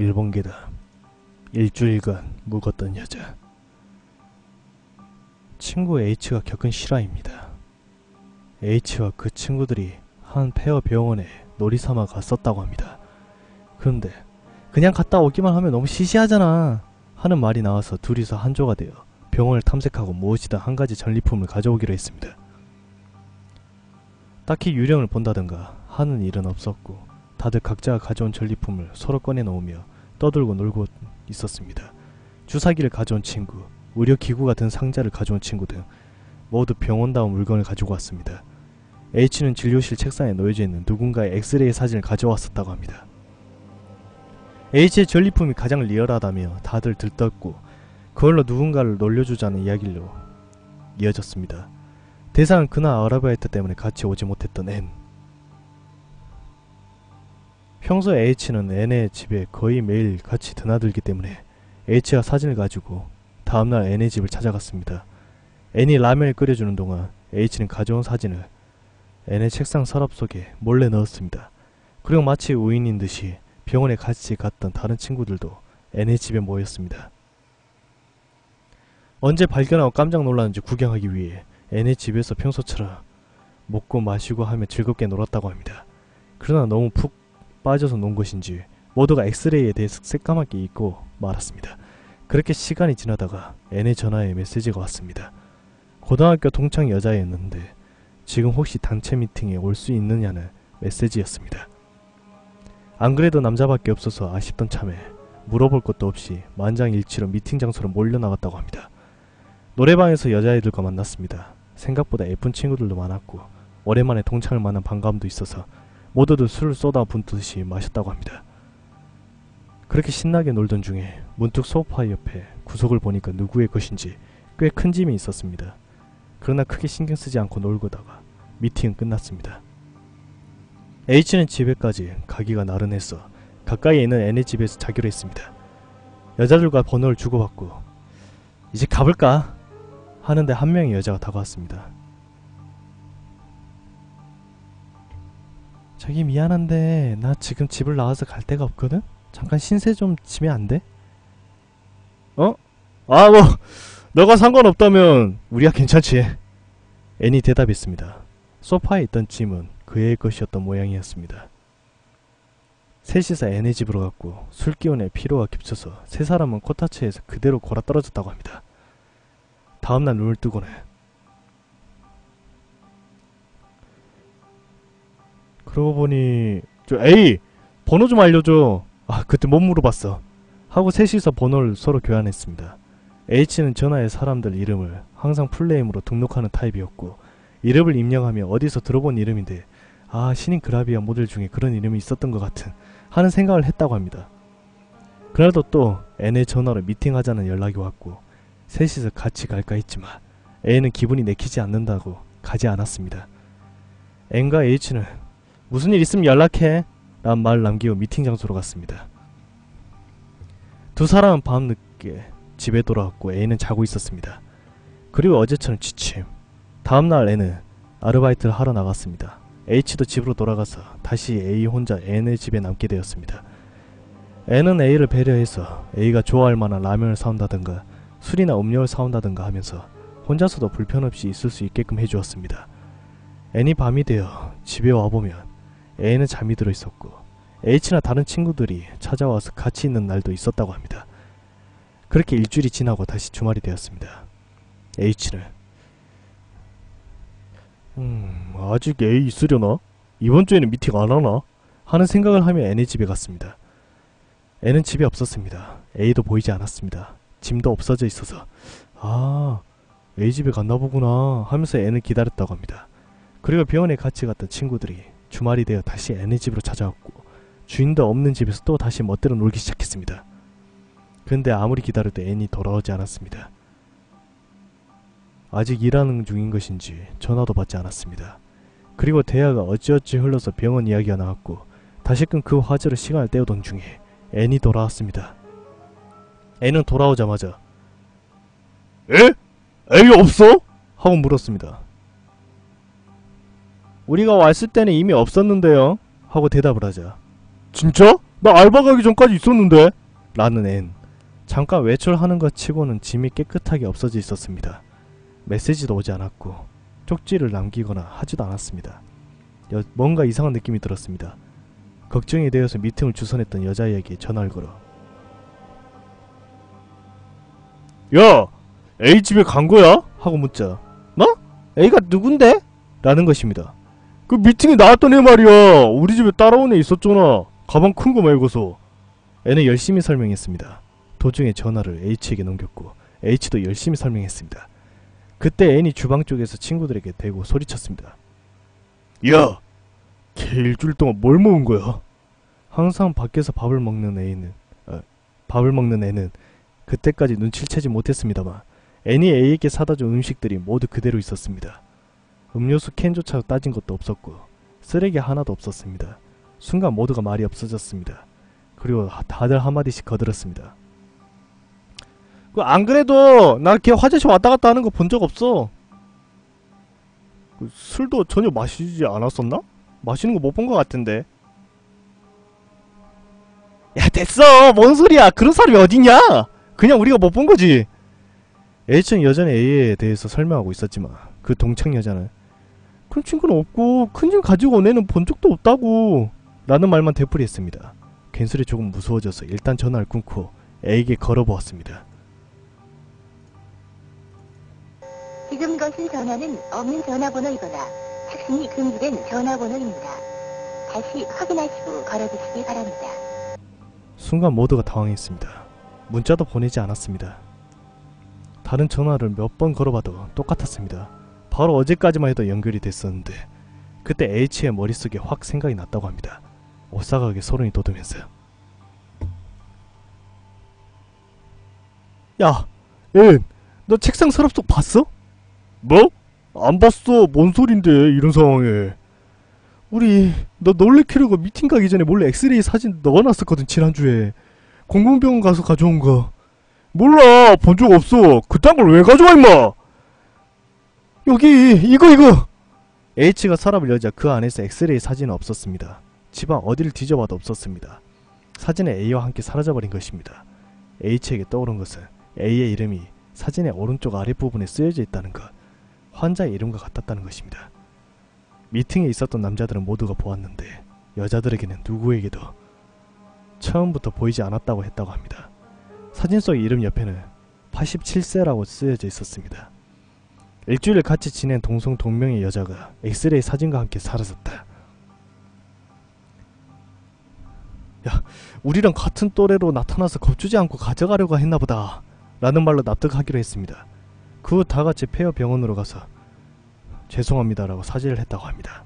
일본 계다. 일주일간 묵었던 여자. 친구 H가 겪은 실화입니다. H와 그 친구들이 한 폐허 병원에 놀이삼아 갔었다고 합니다. 그런데 그냥 갔다 오기만 하면 너무 시시하잖아 하는 말이 나와서 둘이서 한조가 되어 병원을 탐색하고 무엇이든 한 가지 전리품을 가져오기로 했습니다. 딱히 유령을 본다든가 하는 일은 없었고 다들 각자가 가져온 전리품을 서로 꺼내 놓으며 떠들고 놀고 있었습니다. 주사기를 가져온 친구, 의료기구 같은 상자를 가져온 친구 등 모두 병원다운 물건을 가지고 왔습니다. H는 진료실 책상에 놓여져 있는 누군가의 엑스레이 사진을 가져왔었다고 합니다. H의 전리품이 가장 리얼하다며 다들 들떴고 그걸로 누군가를 놀려주자는 이야기로 이어졌습니다. 대상은 그날 아라바이트 때문에 같이 오지 못했던 N. 평소 H는 N의 집에 거의 매일 같이 드나들기 때문에 H가 사진을 가지고 다음날 N의 집을 찾아갔습니다. N이 라면을 끓여주는 동안 H는 가져온 사진을 N의 책상 서랍 속에 몰래 넣었습니다. 그리고 마치 우인인 듯이 병원에 같이 갔던 다른 친구들도 N의 집에 모였습니다. 언제 발견하고 깜짝 놀랐는지 구경하기 위해 N의 집에서 평소처럼 먹고 마시고 하며 즐겁게 놀았다고 합니다. 그러나 너무 푹 빠져서 논 것인지 모두가 엑스레이에 대해 새까맣게 잊고 말았습니다. 그렇게 시간이 지나다가 N의 전화에 메시지가 왔습니다. 고등학교 동창 여자였는데 지금 혹시 단체 미팅에 올 수 있느냐는 메시지였습니다. 안 그래도 남자밖에 없어서 아쉽던 참에 물어볼 것도 없이 만장일치로 미팅 장소로 몰려나갔다고 합니다. 노래방에서 여자애들과 만났습니다. 생각보다 예쁜 친구들도 많았고 오랜만에 동창을 만난 반감도 있어서 모두들 술을 쏟아 붓듯이 마셨다고 합니다. 그렇게 신나게 놀던 중에 문득 소파 옆에 구석을 보니까 누구의 것인지 꽤 큰 짐이 있었습니다. 그러나 크게 신경 쓰지 않고 놀고다가 미팅은 끝났습니다. H는 집에까지 가기가 나른해서 가까이에 있는 N의 집에서 자기로 했습니다. 여자들과 번호를 주고받고 이제 가볼까 하는데 한 명의 여자가 다가왔습니다. 저기 미안한데 나 지금 집을 나와서 갈 데가 없거든? 잠깐 신세 좀 지면 안 돼? 어? 아 뭐 너가 상관없다면 우리야 괜찮지 애니 대답했습니다. 소파에 있던 짐은 그의 것이었던 모양이었습니다. 셋이서 애네 집으로 갔고 술 기운에 피로가 겹쳐서 세 사람은 코타츠에서 그대로 골아 떨어졌다고 합니다. 다음날 눈을 뜨고는 그러고 보니 저 에이 번호 좀 알려줘 아 그때 못 물어봤어 하고 셋이서 번호를 서로 교환했습니다. H는 전화에 사람들 이름을 항상 풀네임으로 등록하는 타입이었고 이름을 입력하며 어디서 들어본 이름인데 아 신인 그라비아 모델 중에 그런 이름이 있었던 것 같은 하는 생각을 했다고 합니다. 그날도 또 N의 전화로 미팅하자는 연락이 왔고 셋이서 같이 갈까 했지만 N은 기분이 내키지 않는다고 가지 않았습니다. N과 H는 무슨 일 있으면 연락해 란말 남기고 미팅 장소로 갔습니다. 두 사람은 밤늦게 집에 돌아왔고 A는 자고 있었습니다. 그리고 어제처럼 지침. 다음날 N은 아르바이트를 하러 나갔습니다. H도 집으로 돌아가서 다시 A 혼자 N의 집에 남게 되었습니다. N은 A를 배려해서 A가 좋아할 만한 라면을 사온다든가 술이나 음료를 사온다든가 하면서 혼자서도 불편 없이 있을 수 있게끔 해주었습니다. N이 밤이 되어 집에 와보면 A는 잠이 들어 있었고 H나 다른 친구들이 찾아와서 같이 있는 날도 있었다고 합니다. 그렇게 일주일이 지나고 다시 주말이 되었습니다. H는 음 아직 A 있으려나? 이번 주에는 미팅 안 하나? 하는 생각을 하며 N의 집에 갔습니다. N은 집에 없었습니다. A도 보이지 않았습니다. 짐도 없어져 있어서 아 A 집에 갔나 보구나 하면서 N을 기다렸다고 합니다. 그리고 병원에 같이 갔던 친구들이 주말이 되어 다시 N의 집으로 찾아왔고 주인도 없는 집에서 또 다시 멋대로 놀기 시작했습니다. 근데 아무리 기다려도 N이 돌아오지 않았습니다. 아직 일하는 중인 것인지 전화도 받지 않았습니다. 그리고 대화가 어찌어찌 흘러서 병원 이야기가 나왔고 다시금 그 화제로 시간을 때우던 중에 N이 돌아왔습니다. N은 돌아오자마자 에? A 없어? 하고 물었습니다. 우리가 왔을 때는 이미 없었는데요. 하고 대답을 하자. 진짜? 나 알바 가기 전까지 있었는데 라는 앤 잠깐 외출하는 것 치고는 짐이 깨끗하게 없어져 있었습니다. 메시지도 오지 않았고 쪽지를 남기거나 하지도 않았습니다. 여- 뭔가 이상한 느낌이 들었습니다. 걱정이 되어서 미팅을 주선했던 여자에게 전화를 걸어 야! A 집에 간 거야? 하고 묻자 뭐? A가 누군데? 라는 것입니다. 그 미팅에 나왔던 애 말이야. 우리 집에 따라온 애 있었잖아. 가방 큰 거 말고서. 애는 열심히 설명했습니다. 도중에 전화를 H에게 넘겼고 H도 열심히 설명했습니다. 그때 N이 주방 쪽에서 친구들에게 대고 소리쳤습니다. 야! 걔 일주일 동안 뭘 먹은 거야? 항상 밖에서 밥을 먹는 애는 어, 밥을 먹는 애는 그때까지 눈치를 채지 못했습니다만 N이 A에게 사다 준 음식들이 모두 그대로 있었습니다. 음료수 캔조차 따진 것도 없었고 쓰레기 하나도 없었습니다. 순간 모두가 말이 없어졌습니다. 그리고 하- 다들 한마디씩 거들었습니다. 그 안 그래도 나 걔 화장실 왔다 갔다 하는 거 본 적 없어. 그 술도 전혀 마시지 않았었나? 마시는 거 못 본 것 같은데. 야 됐어 뭔 소리야 그런 사람이 어딨냐 그냥 우리가 못 본 거지 H는 여전히 A에 대해서 설명하고 있었지만 그 동창 여자는 그런 친구는 없고 큰짐 가지고 온 애는 본 적도 없다고 라는 말만 되풀이했습니다. 괜스레 조금 무서워져서 일단 전화를 끊고 A에게 걸어보았습니다. 지금 거신 전화는 없는 전화번호이거나 착신이 금지된 전화번호입니다. 다시 확인하시고 걸어주시기 바랍니다. 순간 모두가 당황했습니다. 문자도 보내지 않았습니다. 다른 전화를 몇 번 걸어봐도 똑같았습니다 바로 어제까지만 해도 연결이 됐었는데 그때 H의 머릿속에 확 생각이 났다고 합니다 오싹하게 소름이 돋으면서요 야, 앤, 너 책상 서랍 속 봤어? 뭐? 안 봤어. 뭔 소린데 이런 상황에. 우리 너 놀래키려고 미팅 가기 전에 몰래 엑스레이 사진 넣어놨었거든 지난주에. 공공병원 가서 가져온 거. 몰라. 본 적 없어. 그딴 걸 왜 가져와 임마. 여기 이거 이거. H가 서랍을 열자 그 안에서 엑스레이 사진은 없었습니다. 집안 어디를 뒤져봐도 없었습니다. 사진에 A와 함께 사라져버린 것입니다. H에게 떠오른 것은 A의 이름이 사진의 오른쪽 아랫부분에 쓰여져 있다는 것, 환자의 이름과 같았다는 것입니다. 미팅에 있었던 남자들은 모두가 보았는데 여자들에게는 누구에게도 처음부터 보이지 않았다고 했다고 합니다. 사진 속 이름 옆에는 87세라고 쓰여져 있었습니다. 일주일 같이 지낸 동성 동명의 여자가 엑스레이 사진과 함께 사라졌다. 야, 우리랑 같은 또래로 나타나서 겁주지 않고 가져가려고 했나 보다. 라는 말로 납득하기로 했습니다. 그 후 다같이 폐허 병원으로 가서 죄송합니다라고 사죄를 했다고 합니다.